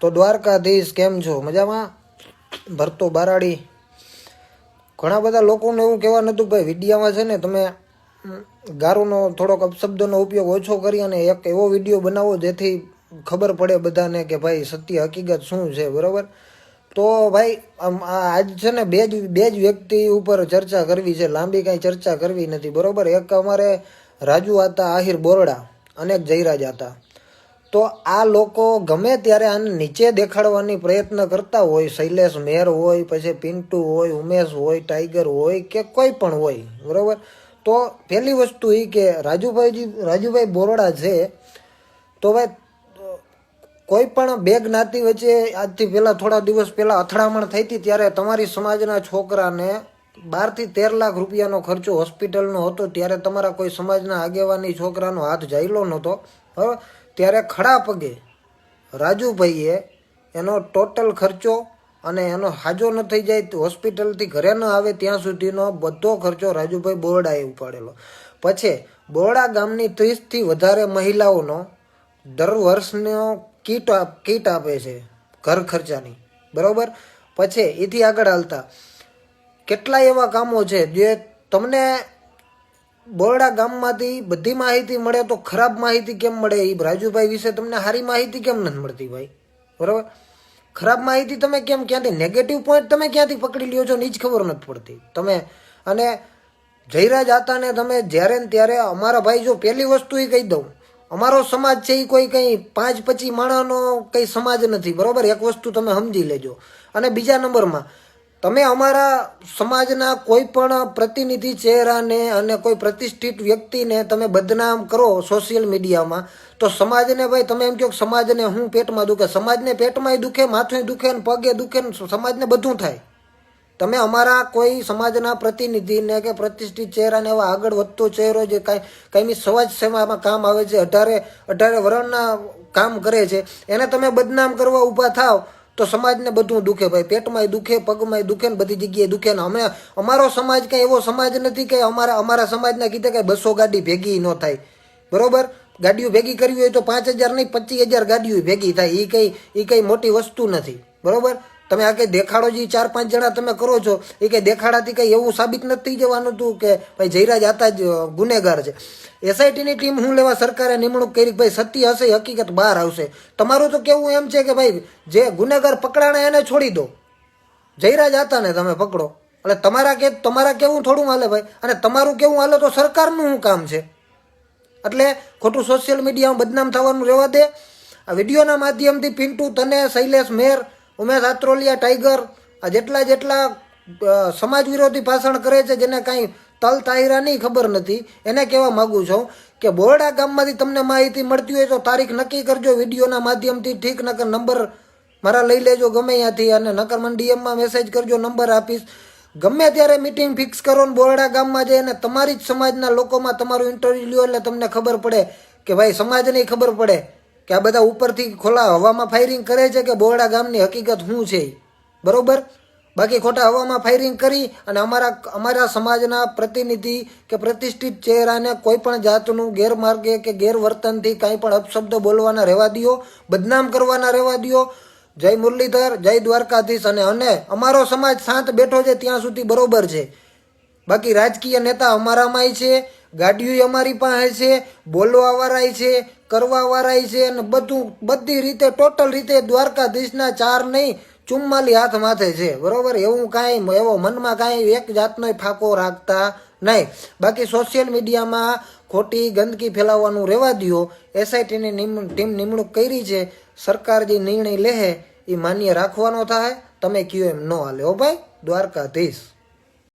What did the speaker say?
તો દ્વારકાધીશ, કેમ છો? મજામાં? ભરતો બારાડી. ઘણા બધા લોકોને એવું કહેવા હતું ભાઈ, વિડીયામાં છે ને તમે ગારોનો થોડોક અપશબ્દોનો ઉપયોગ ઓછો કરી અને એક એવો વીડિયો બનાવો જેથી ખબર પડે બધાને કે ભાઈ, સત્ય, હકીકત શું છે, બરાબર? તો ભાઈ, આમ આજ છે ને બે જ બે જ વ્યક્તિ ઉપર ચર્ચા કરવી છે. લાંબી કાંઈ ચર્ચા કરવી નથી, બરાબર? એક અમારે રાજુ હતા આહિર બોરડા અને એક જયરાજ હતા તો આ લોકો ગમે ત્યારે આને નીચે દેખાડવાની પ્રયત્ન કરતા હોય, શૈલેષ મેર હોય, પછી પિન્ટુ હોય, ઉમેશ હોય, ટાઈગર હોય કે કોઈ પણ હોય, બરાબર? તો પહેલી વસ્તુ એ કે રાજુભાઈજી, રાજુભાઈ બોરડા છે, તો ભાઈ, કોઈ પણ બે જ્ઞાતિ વચ્ચે આજથી પહેલાં થોડા દિવસ પહેલાં અથડામણ થઈ હતી ત્યારે તમારી સમાજના છોકરાને બારથી તેર લાખ રૂપિયાનો ખર્ચો હોસ્પિટલનો હતો, ત્યારે તમારા કોઈ સમાજના આગેવાની છોકરાનો હાથ જાયલો નહોતો. બરાબર ત્યારે ખડા પગે રાજુભાઈએ એનો ટોટલ ખર્ચો અને એનો હાજો ન થઈ જાય હોસ્પિટલથી ઘરે ન આવે ત્યાં સુધીનો બધો ખર્ચો રાજુભાઈ બોરડાએ ઉપાડેલો. પછી બોરડા ગામની ત્રીસથી વધારે મહિલાઓનો દર વર્ષનો કીટ કીટ આપે છે ઘર ખર્ચાની. બરાબર? પછી એથી આગળ હાલતા. કેટલાય એવા કામો છે જે તમને બોરડા ગામમાંથી બધી માહિતી મળે તો ખરાબ માહિતી કેમ મળે? એ રાજુભાઈ વિશે તમને સારી માહિતી કેમ નથી મળતી ભાઈ? બરાબર? ખરાબ માહિતી તમે કેમ ક્યાંથી? નેગેટિવ પોઈન્ટ તમે ક્યાંથી પકડી લ્યો છો? ને એ જ ખબર નથી પડતી. તમે અને જયરાજ આતાને તમે જ્યારે ને ત્યારે અમારા ભાઈ જો પહેલી વસ્તુ એ કહી દઉં. અમારો સમાજ છે એ કોઈ કંઈ પાંચ પચી માણસનો કંઈ સમાજ નથી. બરાબર? એક વસ્તુ તમે સમજી લેજો. અને બીજા નંબરમાં તમે અમારા સમાજના કોઈ પણ પ્રતિનિધિ ચહેરાને અને કોઈ પ્રતિષ્ઠિત વ્યક્તિને તમે બદનામ કરો સોશિયલ મીડિયામાં, તો સમાજને ભાઈ તમે એમ કહો સમાજને હું પેટમાં દુખે. સમાજને પેટમાંય દુખે માથું દુખે ને પગે દુખે ને સમાજને બધું થાય. તમે અમારા કોઈ સમાજના પ્રતિનિધિને કે પ્રતિષ્ઠિત ચહેરાને એવા આગળ વધતો ચહેરો જે કાંઈ કાંઈ સમાજ સેવામાં કામ આવે છે, અઢારે અઢારે વરણના કામ કરે છે, એને તમે બદનામ કરવા ઊભા થાવ. તો સમાજને બધું દુખે ભાઈ. પેટમાંય દુખે, પગમાંય દુખે ને બધી જગ્યાએ દુખે ને અમે અમારો સમાજ કંઈ એવો સમાજ નથી કે અમારા અમારા સમાજના કીધે કાંઈ બસો ગાડી ભેગી ન થાય. બરોબર? ગાડીઓ ભેગી કરવી હોય તો પાંચ હજાર નહીં, પચીસ હજાર ગાડીઓ ભેગી થાય. એ કંઈ એ કંઈ મોટી વસ્તુ નથી. બરોબર? તમે આ કંઈ દેખાડો જે ચાર પાંચ જણા તમે કરો છો, એ કંઈ દેખાડાથી કંઈ એવું સાબિત નથી થઈ જવાનું હતું કે ભાઈ જયરાજ આતા જ ગુનેગાર છે. એસઆઈટીની ટીમ હું લેવા સરકારે નિમણૂક કરી ભાઈ સત્ય હશે હકીકત બહાર આવશે. તમારું તો કેવું એમ છે કે ભાઈ જે ગુનેગાર પકડાણે એને છોડી દો. જયરાજ હતા ને તમે પકડો. એટલે તમારા કે, તમારા કેવું થોડું હાલે ભાઈ? અને તમારું કેવું હાલે તો સરકારનું શું કામ છે? એટલે ખોટું સોશિયલ મીડિયામાં બદનામ થવાનું રહેવા દે. આ વિડીયોના માધ્યમથી પિન્ટુ તને શૈલેષ, મેર ઉમેશ આત્રોલિયા ટાઈગર આ જેટલા જેટલા સમાજ વિરોધી ભાષણ કરે છે જેને કાંઈ તલ તાહિરાની ખબર નથી, એને કહેવા માગું છું કે બોરડા ગામમાંથી તમને માહિતી મળતી હોય તો તારીખ નક્કી કરજો, વિડીયોના માધ્યમથી ઠીક, નકર નંબર મારા લઈ લેજો ગમે ત્યાંથી અને નકર મને ડીએમમાં મેસેજ કરજો, નંબર આપીશ. ગમે ત્યારે મિટિંગ ફિક્સ કરો ને બોરડા ગામમાં જઈને તમારી જ સમાજના લોકોમાં તમારું ઇન્ટરવ્યૂ લ્યો એટલે તમને ખબર પડે કે ભાઈ સમાજને ખબર પડે. કે આ બધા ઉપરથી ખોલા હવામાં ફાયરિંગ કરે છે કે બોરડા ગામની હકીકત શું છે. બરોબર? બાકી ખોટા હવામાં ફાયરિંગ કરી અને અમારા અમારા સમાજના પ્રતિનિધિ કે પ્રતિષ્ઠિત ચહેરાને કોઈ પણ જાતનું ગેરમાર્ગે કે ગેરવર્તનથી કાંઈ પણ અપશબ્દ બોલવાના રહેવા દો બદનામ કરવાના રહેવા દ્યો. જય મુરલીધર, જય દ્વારકાધીશ અને અને અમારો સમાજ શાંત બેઠો છે ત્યાં સુધી બરોબર છે. બાકી રાજકીય નેતા અમારામાંય છે. ગાડીઓ અમારી પાસે છે બોલવા વાળાય છે કરવા વાળાય છે અને બધું, બધી રીતે, ટોટલ રીતે દ્વારકાધીશના ચાર નહીં, ચુમ્માલી હાથ માથે છે. બરોબર? એવું કાંઈ એવો મનમાં કાંઈ એક જાતનો ફાંકો રાખતા નહીં. બાકી સોશિયલ મીડિયામાં ખોટી ગંદકી ફેલાવવાનું રહેવા દ્યો. એસઆઈટીની ટીમ નિમણૂક કરી છે. સરકાર જે નિર્ણય લે એ માન્ય રાખવાનો થાય. તમે કયો એમ ન હાલે. હો ભાઈ? દ્વારકાધીશ.